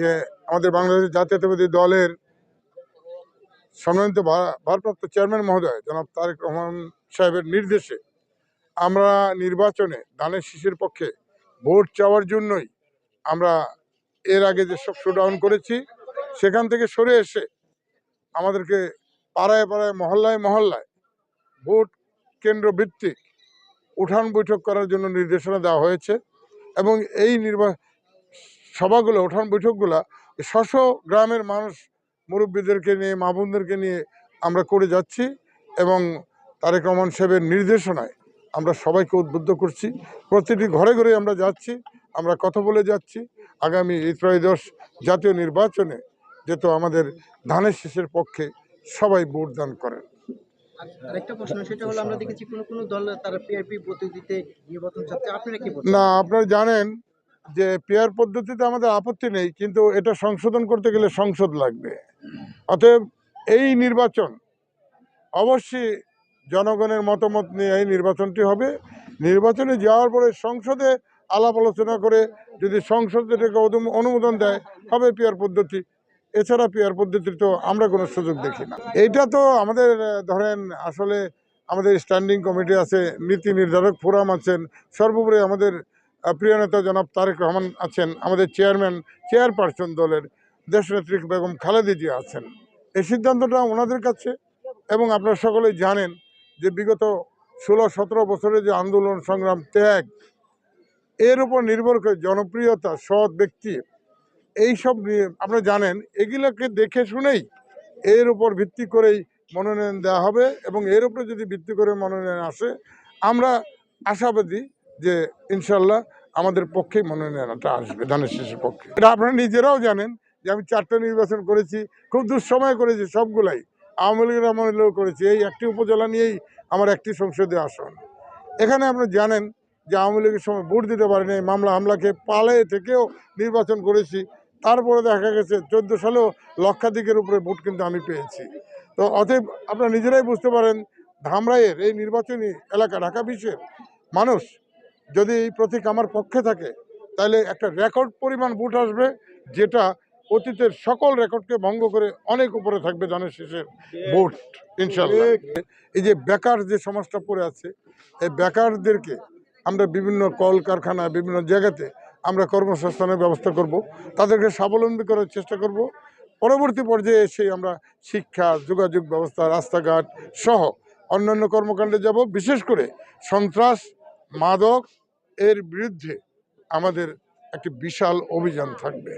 যে আমাদের বাংলাদেশ জাতীয়তাবাদী দলের সম্মানিত ভারপ্রাপ্ত চেয়ারম্যান মহোদয়, জনাব তারেক রহমান সাহেবের নির্দেশে আমরা নির্বাচনে ধানের শীষের পক্ষে ভোট চাওয়ার জন্যই আমরা এর আগে যেসব শোডাউন করেছি, সেখান থেকে সরে এসে আমাদেরকে পাড়ায় পাড়ায়, মহল্লায় মহল্লায় ভোট কেন্দ্র ভিত্তিক উঠান বৈঠক করার জন্য নির্দেশনা দেওয়া হয়েছে এবং এই নির্বা সভাগুলো উঠান বৈঠকগুলা শশ গ্রামের মানুষ মুরব্বীদেরকে নিয়ে মা বোনদেরকে নিয়ে আমরা করে যাচ্ছি এবং তারেক রহমান সাহেবের নির্দেশনায় আমরা সবাইকে উদ্বুদ্ধ করছি। প্রতিটি ঘরে ঘরে আমরা যাচ্ছি আমরা কথা বলে যাচ্ছি। আগামী এই ত্রয়োদশ জাতীয় নির্বাচনে যেহেতু আমাদের ধানের শেষের পক্ষে সবাই ভোট দান করেন। বলছেন? না আপনারা জানেন যে পেয়ার পদ্ধতিতে আমাদের আপত্তি নেই, কিন্তু এটা সংশোধন করতে গেলে সংসদ লাগবে। অতএব এই নির্বাচন, অবশ্যই জনগণের মতামত নিয়ে এই নির্বাচনটি হবে। নির্বাচনে যাওয়ার পরে সংসদে আলাপ আলোচনা করে যদি সংসদ এটাকে অনুমোদন দেয়, হবে পেয়ার পদ্ধতি। এছাড়া পেয়ার পদ্ধতির তো আমরা কোনো সুযোগ দেখি না। এইটা তো আমাদের ধরেন আসলে আমাদের স্ট্যান্ডিং কমিটি আছে, নীতি নির্ধারক ফোরাম আছেন, সর্বোপরি আমাদের প্রিয় নেতা জনাব তারেক রহমান আছেন, আমাদের চেয়ারম্যান, চেয়ারপারসন দলের দেশনেত্রী বেগম খালেদি জিয়া আছেন। এই সিদ্ধান্তটা ওনাদের কাছে এবং আপনারা সকলেই জানেন যে বিগত ষোলো সতেরো বছরের যে আন্দোলন, সংগ্রাম, ত্যাগ, এর উপর নির্ভর করে জনপ্রিয়তা, সৎ ব্যক্তি এইসব নিয়ে আপনারা জানেন, এগুলোকে দেখে শুনেই এর উপর ভিত্তি করেই মনোনয়ন দেওয়া হবে এবং এর উপরে যদি ভিত্তি করে মনোনয়ন আসে, আমরা আশাবাদী যে ইনশাল্লাহ আমাদের পক্ষেই মনোনয়নটা আসবে, ধানের শীষের পক্ষে। এটা আপনারা নিজেরাও জানেন যে আমি চারটে নির্বাচন করেছি, খুব দুঃসময় করেছি সবগুলাই। আওয়ামী লীগের আমলেও করেছি, এই একটি উপজেলা নিয়েই আমার একটি সংসদীয় আসন। এখানে আপনারা জানেন যে আওয়ামী লীগের সময় ভোট দিতে পারিনি মামলা হামলাকে পালে থেকেও নির্বাচন করেছি। তারপরে দেখা গেছে, চোদ্দ সালেও লক্ষাধিকের উপরে ভোট কিন্তু আমি পেয়েছি। তো অতএব আপনারা নিজেরাই বুঝতে পারেন, ধামরাইয়ের এই নির্বাচনী এলাকা, ঢাকা বিশ্বের মানুষ যদি এই প্রতীক আমার পক্ষে থাকে, তাহলে একটা রেকর্ড পরিমাণ ভোট আসবে, যেটা অতীতের সকল রেকর্ডকে ভঙ্গ করে অনেক উপরে থাকবে ধানের শেষের ভোট ইনশাল্লাহ এই যে বেকার যে সমাজটা পড়ে আছে, এই বেকারদেরকে আমরা বিভিন্ন কল কারখানা বিভিন্ন জায়গাতে আমরা কর্মসংস্থানের ব্যবস্থা করব, তাদেরকে স্বাবলম্বী করার চেষ্টা করব। পরবর্তী পর্যায়ে এসে আমরা শিক্ষা, যোগাযোগ ব্যবস্থা, রাস্তাঘাট সহ অন্যান্য কর্মকাণ্ডে যাব, বিশেষ করে সন্ত্রাস, মাদক এর বিরুদ্ধে আমাদের একটি বিশাল অভিযান থাকবে।